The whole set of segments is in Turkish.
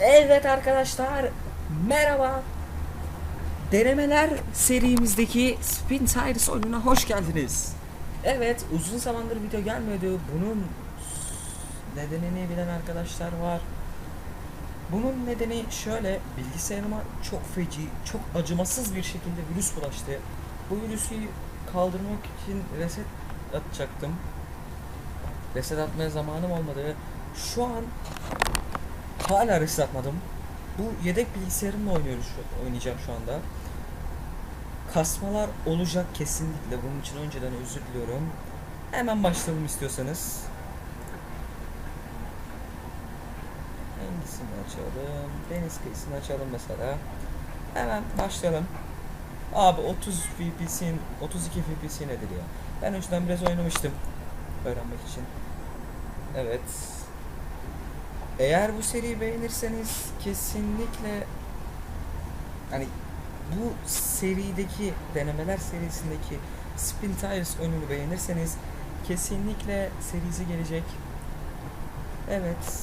Evet arkadaşlar merhaba. Denemeler serimizdeki Spin Tires oyununa hoş geldiniz. Evet uzun zamandır video gelmedi. Bunun nedenini bilen arkadaşlar var. Bunun nedeni şöyle bilgisayarıma çok feci, çok acımasız bir şekilde virüs bulaştı. Bu virüsü kaldırmak için reset atacaktım. Reset atmaya zamanım olmadı. Şu an Hala reset atmadım. Bu yedek bilgisayarımla oynuyoruz şu, oynayacağım şu anda. Kasmalar olacak kesinlikle. Bunun için önceden özür diliyorum. Hemen başlayalım istiyorsanız. Hangisini açalım? Deniz kıyısını açalım mesela. Hemen başlayalım. Abi 30 FPS'in 32 FPS nedir ya? Ben önceden biraz oynamıştım. Öğrenmek için. Evet. Eğer bu seriyi beğenirseniz kesinlikle hani bu serideki denemeler serisindeki Spin Tires oyununu beğenirseniz kesinlikle serisi gelecek. Evet.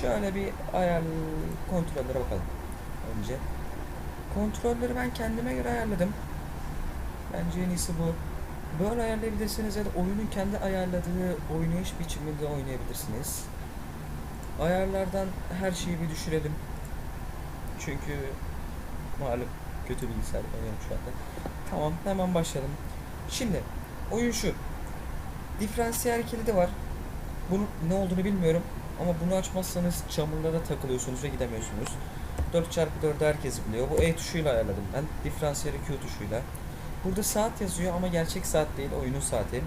Şöyle bir ayar kontrollere bakalım önce. Kontrolleri ben kendime göre ayarladım. Bence en iyisi bu. Böyle ayarlayabilirsiniz ya da oyunun kendi ayarladığı oynayış biçiminde oynayabilirsiniz. Ayarlardan her şeyi bir düşürelim. Çünkü malum kötü bilgisayar oynuyorum şu anda. Tamam hemen başlayalım. Şimdi oyun şu. Diferansiyel kilidi var. Bunun ne olduğunu bilmiyorum. Ama bunu açmazsanız çamurlara takılıyorsunuz ve gidemiyorsunuz. 4x4'ü herkes biliyor. Bu E tuşuyla ayarladım ben. Diferansiyeli Q tuşuyla. Burada saat yazıyor ama gerçek saat değil. Oyunun saati.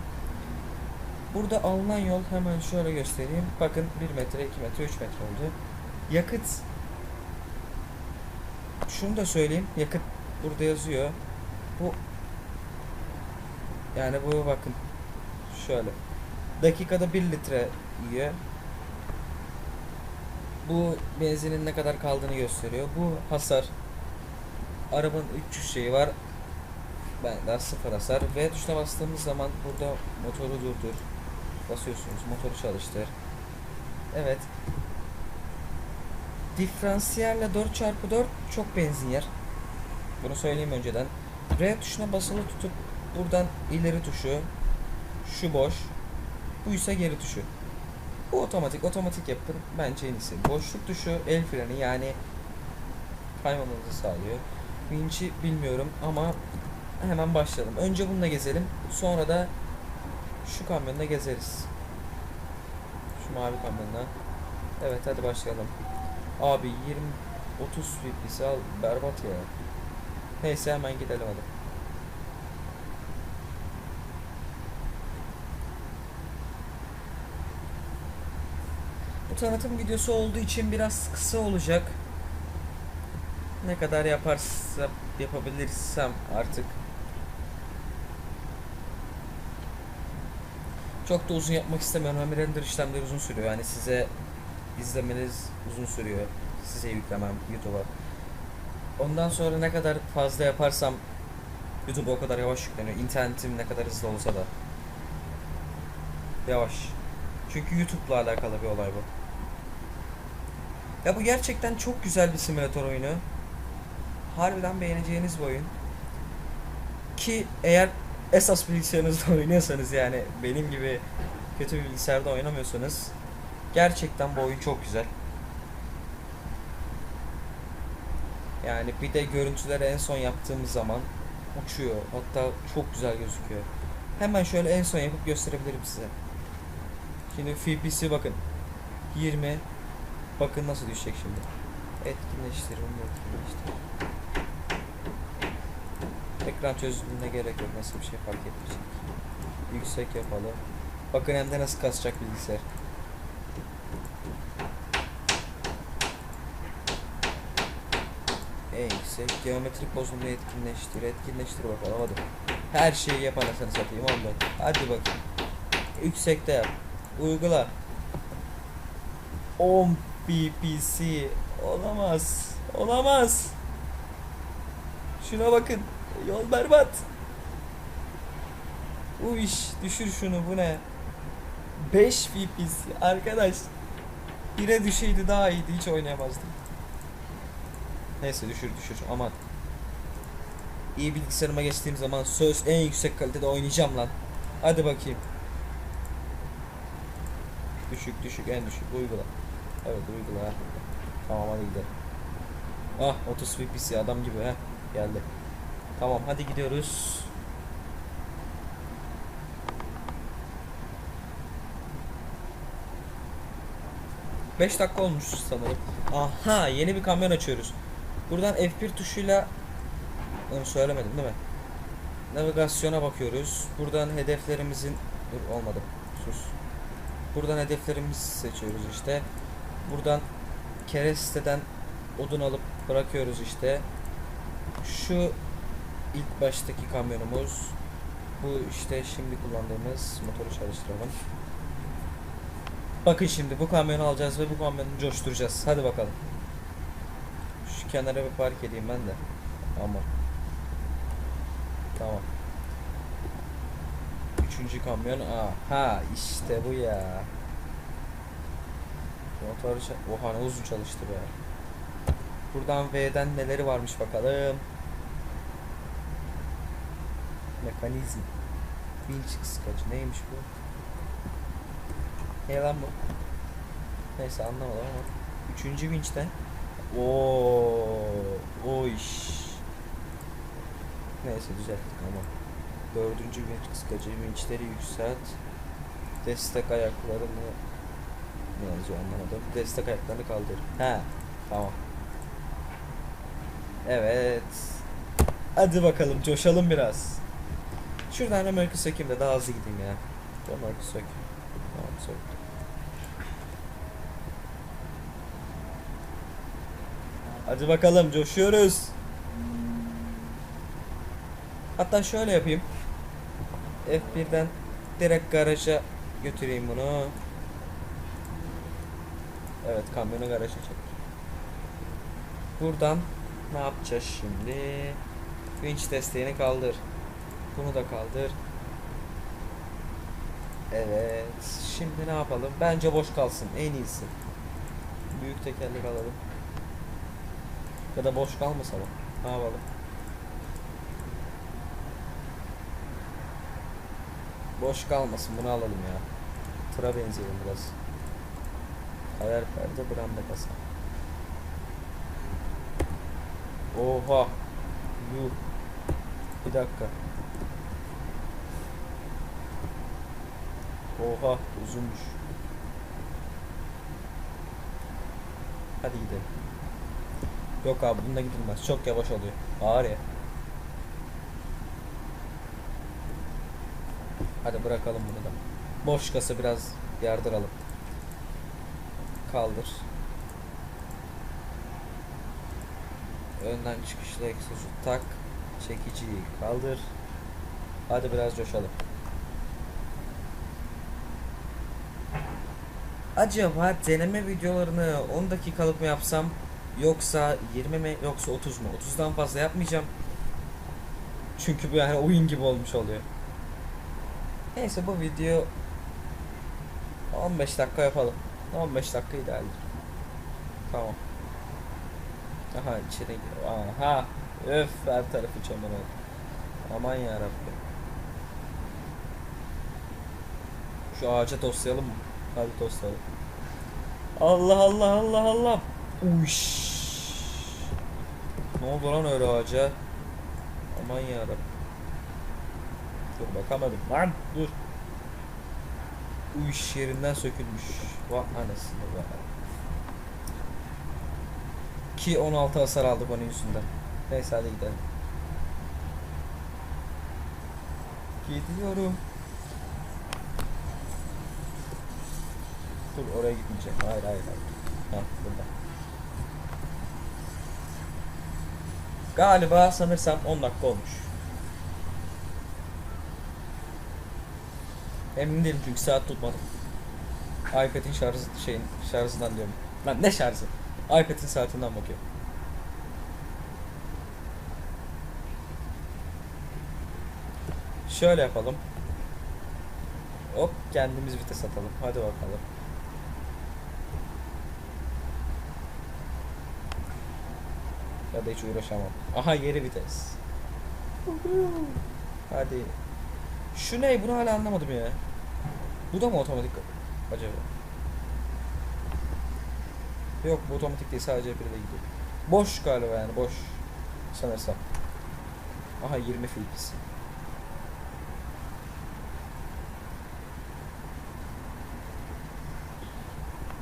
Burada alınan yol hemen şöyle göstereyim. Bakın 1 metre, 2 metre, 3 metre oldu. Yakıt şunu da söyleyeyim. Yakıt burada yazıyor. Bu yani bu bakın şöyle. Dakikada 1 litre yiyor. Bu benzinin ne kadar kaldığını gösteriyor. Bu hasar. Arabanın 300 şeyi var. Ben daha sıfır hasar. V tuşuna bastığımız zaman burada motoru durdur. Basıyorsunuz motoru çalıştır. Evet. Diferansiyerle 4x4 çok benzin yer. Bunu söyleyeyim önceden. R tuşuna basılı tutup buradan ileri tuşu. Şu boş. Bu ise geri tuşu. Bu otomatik. Otomatik yapın. Bence en iyisi. Boşluk tuşu el freni yani kaymamanızı sağlıyor. Vinci bilmiyorum ama hemen başlayalım. Önce bununla gezelim. Sonra da şu kamyonda gezeriz. Şu mavi kamyonda. Evet hadi başlayalım. Abi 20 30 FPS al berbat ya. Neyse hemen gidelim hadi. Bu tanıtım videosu olduğu için biraz kısa olacak. Ne kadar yaparsa yapabilirsem artık Çok da uzun yapmak istemiyorum. Hem render işlemleri uzun sürüyor. Yani size izlemeniz uzun sürüyor. Size yüklemem YouTube'a. Ondan sonra ne kadar fazla yaparsam YouTube o kadar yavaş yükleniyor. İnternetim ne kadar hızlı olsa da. Yavaş. Çünkü YouTube'la alakalı bir olay bu. Ya bu gerçekten çok güzel bir simülatör oyunu. Harbiden beğeneceğiniz bir oyun. Ki eğer esas bilgisayarınızda oynuyorsanız yani benim gibi kötü bir bilgisayarda oynamıyorsanız gerçekten bu oyun çok güzel. Yani bir de görüntüleri en son yaptığımız zaman uçuyor. Hatta çok güzel gözüküyor. Hemen şöyle en son yapıp gösterebilirim size. Şimdi FPS bakın. 20. Bakın nasıl düşecek şimdi. Etkinleştir, onu etkinleştir. Ekran çözünürlüğüne gerek yok. Nasıl bir şey fark etmeyecek. Yüksek yapalım. Bakın hem de nasıl kasacak bilgisayar. En yüksek geometrik bozulma etkinleştir. Etkinleştir bakalım hadi. Her şeyi yap anasını satayım oldu. Hadi bakayım. Yüksekte yap. Uygula. 10 BPC. Olamaz. Olamaz. Şuna bakın. Yol berbat. Bu iş düşür şunu bu ne? 5 FPS arkadaş. Bire düşeydi daha iyiydi. Hiç oynayamazdım. Neyse düşür düşür aman. İyi bilgisayarıma geçtiğim zaman söz en yüksek kalitede oynayacağım lan. Hadi bakayım. Düşük düşük en düşük uygula. Evet uygula. Tamam hadi gidelim. Ah 30 FPS adam gibi ha geldi. Tamam hadi gidiyoruz. Beş dakika olmuş sanırım. Aha yeni bir kamyon açıyoruz. Buradan F1 tuşuyla onu söylemedim değil mi? Navigasyona bakıyoruz. Buradan hedeflerimizin Dur, olmadı. Sus. Buradan hedeflerimizi seçiyoruz işte. Buradan keresteden odun alıp bırakıyoruz işte. Şu ilk baştaki kamyonumuz. Bu işte şimdi kullandığımız motoru çalıştıralım. Bakın şimdi bu kamyonu alacağız ve bu kamyonu coşturacağız. Hadi bakalım. Şu kenara bir park edeyim ben de. Tamam. Tamam. Üçüncü kamyon. Aha işte bu ya. Motor ça- Oha ne uzun çalıştı be. Buradan V'den neleri varmış bakalım. Mekanizm. Vinç kıskacı neymiş bu? Ne lan bu? Neyse anlamadım ama. Üçüncü vinçten. Oo, o iş. Neyse düzelttik ama. Dördüncü vinç kıskacı vinçleri yükselt. Destek ayaklarını ne yazıyor anlamadım. Destek ayaklarını kaldır. He tamam. Evet. Hadi bakalım coşalım biraz. Şuradan römorku sökeyim de daha hızlı gideyim ya. Römorku sök. Tamam sök. Hadi bakalım coşuyoruz. Hatta şöyle yapayım. F1'den direkt garaja götüreyim bunu. Evet kamyonu garaja çek. Buradan ne yapacağız şimdi? Winch desteğini kaldır. Bunu da kaldır. Evet. Şimdi ne yapalım? Bence boş kalsın. En iyisi. Büyük tekerlek alalım. Ya da boş kalmasa mı? Ne yapalım? Boş kalmasın. Bunu alalım ya. Tıra benzeyelim biraz. Ayar perde branda kasa. Oha. Yuh. Bir dakika. Oha uzunmuş. Hadi gidelim. Yok abi bunda gidilmez. Çok yavaş oluyor. Ağır ya. Hadi bırakalım bunu da. Boş kası biraz yardıralım. Kaldır. Önden çıkışlı egzozu tak. Çekiciyi kaldır. Hadi biraz coşalım. Acaba deneme videolarını 10 dakikalık mı yapsam yoksa 20 mi yoksa 30 mu? 30'dan fazla yapmayacağım. Çünkü bu yani oyun gibi olmuş oluyor. Neyse bu video 15 dakika yapalım. 15 dakika idealdir. Tamam. Aha içeri gir. Aha. Öf her tarafı çamur oldu. Aman ya Şu ağaca toslayalım mı? Hadi toslayalım. Allah Allah Allah Allah. Uş. Ne oldu lan öyle ağaca? Aman ya Dur bakamadım. Lan dur. Uş yerinden sökülmüş. Vah anasını be. Ki 16 hasar aldık onun yüzünden. Neyse hadi gidelim. Gidiyorum. Dur oraya gitmeyeceğim. Hayır hayır hayır. Ha burada. Galiba sanırsam 10 dakika olmuş. Emin değilim çünkü saat tutmadım. iPad'in şarjı şeyin şarjından diyorum. Lan ne şarjı? iPad'in saatinden bakıyorum. Şöyle yapalım. Hop kendimiz vites atalım. Hadi bakalım. Ya da hiç uğraşamam. Aha geri vites. Hadi. Şu ne? Bunu hala anlamadım ya. Bu da mı otomatik acaba? Yok bu otomatik değil sadece bir de gidiyor. Boş galiba yani boş. Sanırsam. Aha 20 fix.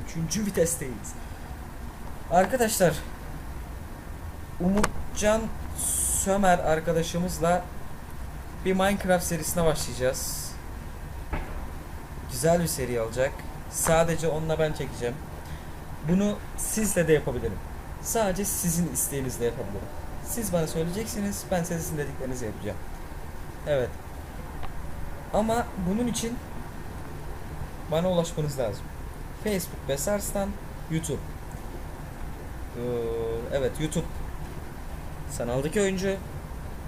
Üçüncü vitesteyiz. Arkadaşlar Umutcan Sömer arkadaşımızla bir Minecraft serisine başlayacağız. Güzel bir seri olacak. Sadece onunla ben çekeceğim. Bunu sizle de yapabilirim. Sadece sizin isteğinizle yapabilirim. Siz bana söyleyeceksiniz, ben sizin dediklerinizi yapacağım. Evet. Ama bunun için bana ulaşmanız lazım. Facebook Besars'tan YouTube. Ee, evet YouTube. Sanaldaki oyuncu.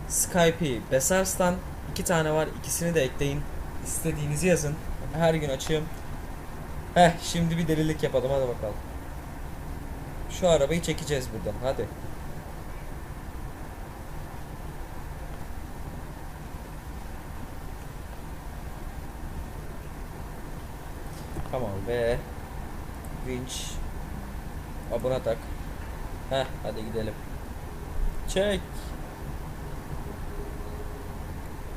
Skype'i Besars'tan iki tane var. İkisini de ekleyin. İstediğinizi yazın. Her gün açayım. Heh şimdi bir delilik yapalım hadi bakalım. Şu arabayı çekeceğiz buradan hadi. Tamam ve vinç abuna tak. Heh hadi gidelim. Çek.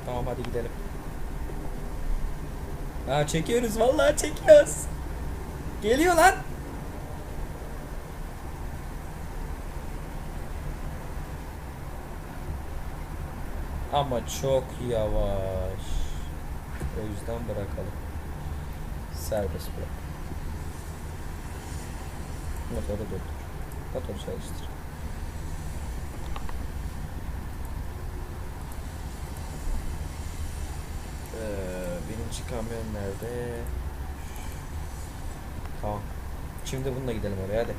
Tamam hadi gidelim. Ha çekiyoruz vallahi çekiyoruz. Geliyor lan. Ama çok yavaş. O yüzden bırakalım. Serbest bırak. Motoru durdur. Motoru çalıştır. Ee, birinci kamyon nerede? Tamam. Şimdi bununla gidelim oraya hadi.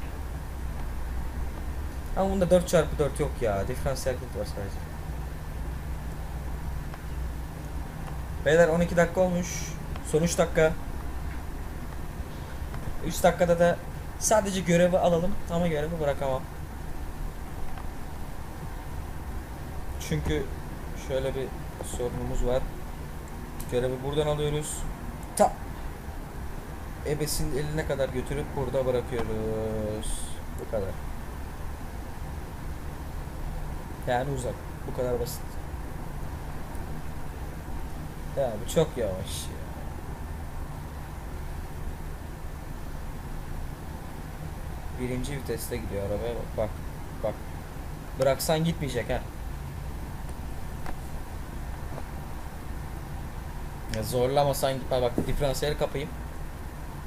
Ama bunda 4x4 yok ya. Diferansiyel kit var sadece. Beyler 12 dakika olmuş. Son 3 dakika. 3 dakikada da sadece görevi alalım ama görevi bırakamam. Çünkü şöyle bir sorunumuz var. Görevi buradan alıyoruz. Ta ebesin eline kadar götürüp burada bırakıyoruz. Bu kadar. Yani uzak. Bu kadar basit. Ya bu çok yavaş ya. Birinci viteste gidiyor arabaya bak bak. Bıraksan gitmeyecek ha. Ya zorlamasan gitme bak diferansiyel kapayım.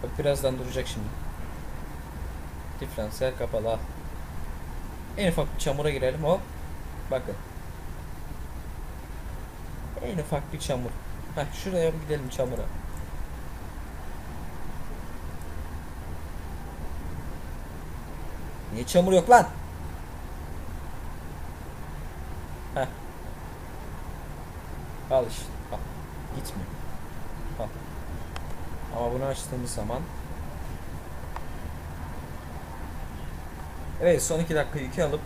Bak birazdan duracak şimdi. Diferansiyel kapalı al. En ufak bir çamura girelim hop. Bakın. En ufak bir çamur. Heh şuraya bir gidelim çamura. Niye çamur yok lan? Heh. Al işte. Al. Gitmiyor. Al. Ama bunu açtığımız zaman Evet son 2 dakika yükü alıp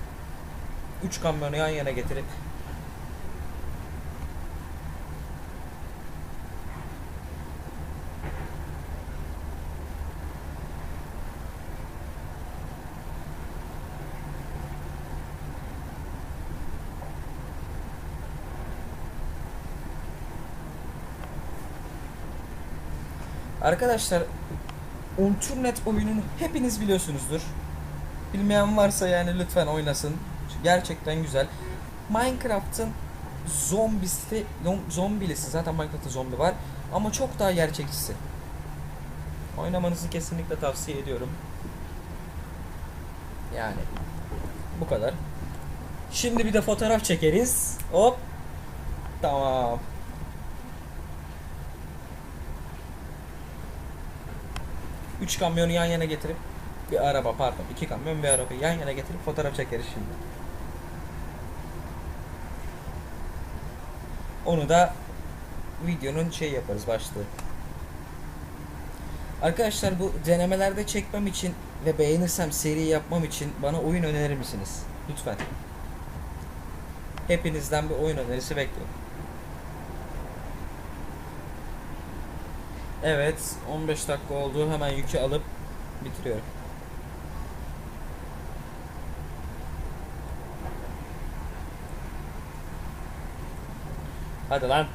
3 kamyonu yan yana getirip Arkadaşlar Unturnet oyununu hepiniz biliyorsunuzdur. Bilmeyen varsa yani lütfen oynasın. Gerçekten güzel. Minecraft'ın zombisi, zom- zombilisi zaten Minecraft'ta zombi var ama çok daha gerçekçisi. Oynamanızı kesinlikle tavsiye ediyorum. Yani bu kadar. Şimdi bir de fotoğraf çekeriz. Hop. Tamam. Üç kamyonu yan yana getirip bir araba pardon iki kamyon bir araba yan yana getirip fotoğraf çekeriz şimdi. Onu da videonun şey yaparız başlığı. Arkadaşlar bu denemelerde çekmem için ve beğenirsem seri yapmam için bana oyun önerir misiniz? Lütfen. Hepinizden bir oyun önerisi bekliyorum. Evet, 15 dakika oldu. Hemen yükü alıp bitiriyorum. Hadi lan.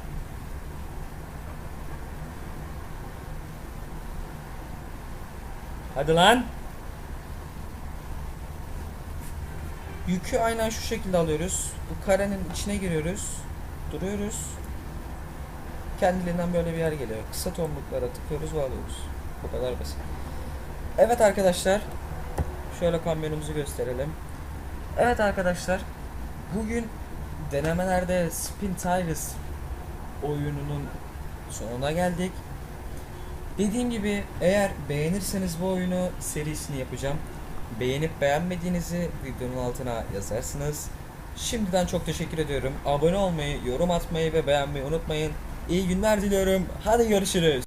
Hadi lan. Yükü aynen şu şekilde alıyoruz. Bu karenin içine giriyoruz. Duruyoruz. Kendiliğinden böyle bir yer geliyor. Kısa tomruklara tıklıyoruz ve alıyoruz. Bu kadar basit. Evet arkadaşlar. Şöyle kamyonumuzu gösterelim. Evet arkadaşlar. Bugün denemelerde Spin Tigers oyununun sonuna geldik. Dediğim gibi eğer beğenirseniz bu oyunu serisini yapacağım. Beğenip beğenmediğinizi videonun altına yazarsınız. Şimdiden çok teşekkür ediyorum. Abone olmayı, yorum atmayı ve beğenmeyi unutmayın. İyi günler diliyorum. Hadi görüşürüz.